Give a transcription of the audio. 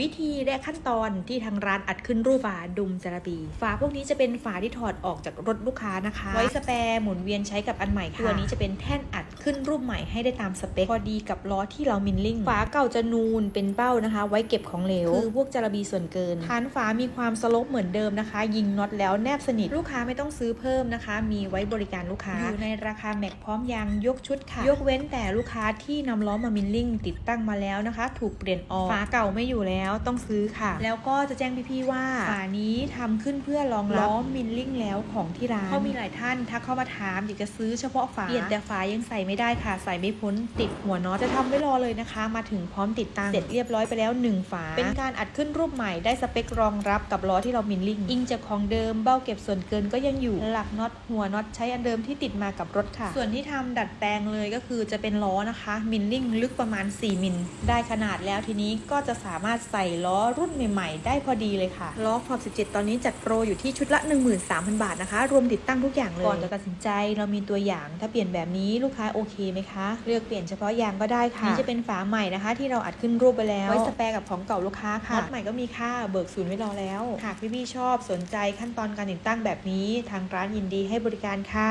วิธีและขั้นตอนที่ทางร้านอัดขึ้นรูปฝาดุมจาระบีฝาพวกนี้จะเป็นฝาที่ถอดออกจากรถลูกค้านะคะ ไว้สแปร์หมุนเวียนใช้กับอันใหม่ค่ะตัวนี้จะเป็นแท่นอัด ขึ้นรูปใหม่ให้ได้ตามสเปค พอดีกับล้อที่เรามินลิ่ง ฝาเก่าจะนูนเป็นเป้านะคะ ไว้เก็บของเหลว คือพวกจาระบีส่วนเกินฐานฝามีความสโลปเหมือนเดิมนะคะ ยิงน็อตแล้วแนบสนิท ลูกค้าไม่ต้องซื้อเพิ่มนะคะ มีไว้บริการลูกค้า อยู่ในราคาแม็กพร้อมยางยกชุดค่ะ ยกเว้นแต่ลูกค้าที่นำล้อมามินลิ่งติดตั้งมาแล้วนะคะ ถูกเปลี่ยนออก ฝาเก่าไม่อยู่แล้วต้องซื้อค่ะ แล้วก็จะแจ้งพี่ๆว่าฝานี้ทำขึ้นเพื่อรองรับล้อมินลิ่งแล้วของที่ร้านเขามีหลายท่านทักเข้ามาถามอยากจะซื้อเฉพาะฝาเปลี่ยนแต่ฝายังใส่ไม่ได้ค่ะ ใส่ไม่พ้นติดหัวน็อตจะทำไว้รอเลยนะคะ มาถึงพร้อมติดตั้งเสร็จเรียบร้อยไปแล้ว 1 ฝา เป็นการอัดขึ้นรูปใหม่ได้สเปครองรับกับล้อที่เรามินลิ่งอิงจากของเดิมเบ้าเก็บส่วนเกินก็ยังอยู่หลักน็อตหัวน็อตใช้อันเดิมที่ติดมากับรถค่ะ ส่วนที่ทำดัดแปลงเลยก็คือจะเป็นล้อนะคะ มินลิ่งลึกประมาณ 4 มิล ได้ขนาดแล้วทีนี้ก็จะสามารถใส่ล้อรุ่นใหม่ ๆ ได้พอดีเลยค่ะล้อขอบ 17 ตอนนี้จัดโปรอยู่ที่ชุดละ 13,000 บาทนะคะ รวมติดตั้งทุกอย่างเลยก่อนจะตัดสินใจเรามีตัวอย่างถ้าเปลี่ยนแบบนี้ลูกค้าโอเคไหมคะ เลือกเปลี่ยนเฉพาะยางก็ได้ค่ะนี่จะเป็นฝาใหม่นะคะ ที่เราอัดขึ้นรูปไปแล้วไว้สแปรกับของเก่าลูกค้าค่ะน็อตใหม่ก็มีค่าเบิกศูนย์ไว้รอแล้วหากพี่ๆชอบสนใจขั้นตอนการติดตั้งแบบนี้ ทางร้านยินดีให้บริการค่ะ